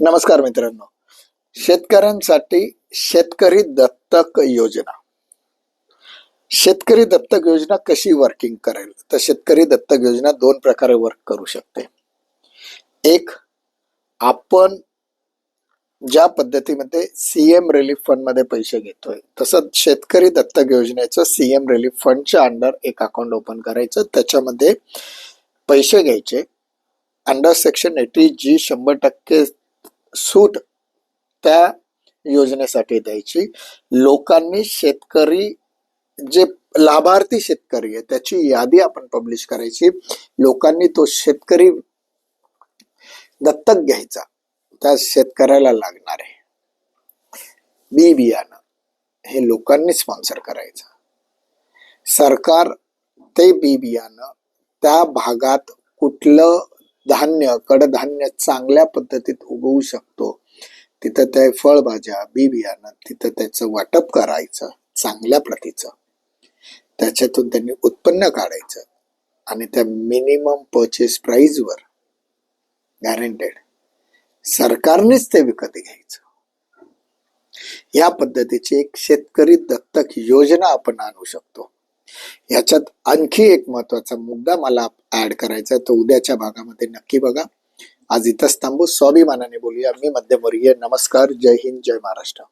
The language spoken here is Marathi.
नमस्कार मित्रांनो. शेतकऱ्यांसाठी शेतकरी दत्तक योजना. शेतकरी दत्तक योजना कशी वर्किंग करेल? तर शेतकरी दत्तक योजना दोन प्रकारे वर्क करू शकते. एक आपण ज्या पद्धतीमध्ये सीएम रिलीफ फंडमध्ये पैसे घेतोय तसंच शेतकरी दत्तक योजनेचं सीएम रिलीफ फंडच्या अंडर एक अकाउंट ओपन करायचं. त्याच्यामध्ये पैसे घ्यायचे. अंडर सेक्शन एटी जी शंभर टक्के सूट त्या योजनेसाठी द्यायची. लोकांनी शेतकरी जे लाभार्थी शेतकरी आहे त्याची यादी आपण पब्लिश करायची. लोकांनी तो शेतकरी दत्तक घ्यायचा. त्या शेतकऱ्याला लागणार आहे बी बियाणं हे लोकांनी स्पॉन्सर करायचं. सरकार ते बी बियाणं त्या भागात कुठलं धान्य कडधान्य चांगल्या पद्धतीत उगवू शकतो. तिथं त्या फळभाज्या बी बियाणं तिथं त्याचं वाटप करायचं चांगल्या प्रतीचं. त्याच्यातून त्यांनी उत्पन्न काढायचं आणि त्या मिनिमम पर्चेस प्राईजवर गॅरंटेड सरकारनेच ते विकत घ्यायचं. या पद्धतीची एक शेतकरी दत्तक योजना आपण आणू शकतो. याच्यात आणखी एक महत्त्वाचा मुद्दा मला ऍड करायचा आहे. तो उद्याच्या भागामध्ये नक्की बघा. आज इथंच थांबू. स्वाभिमानाने बोलूया. मी मध्यमवर्गीय. नमस्कार. जय हिंद. जय महाराष्ट्र.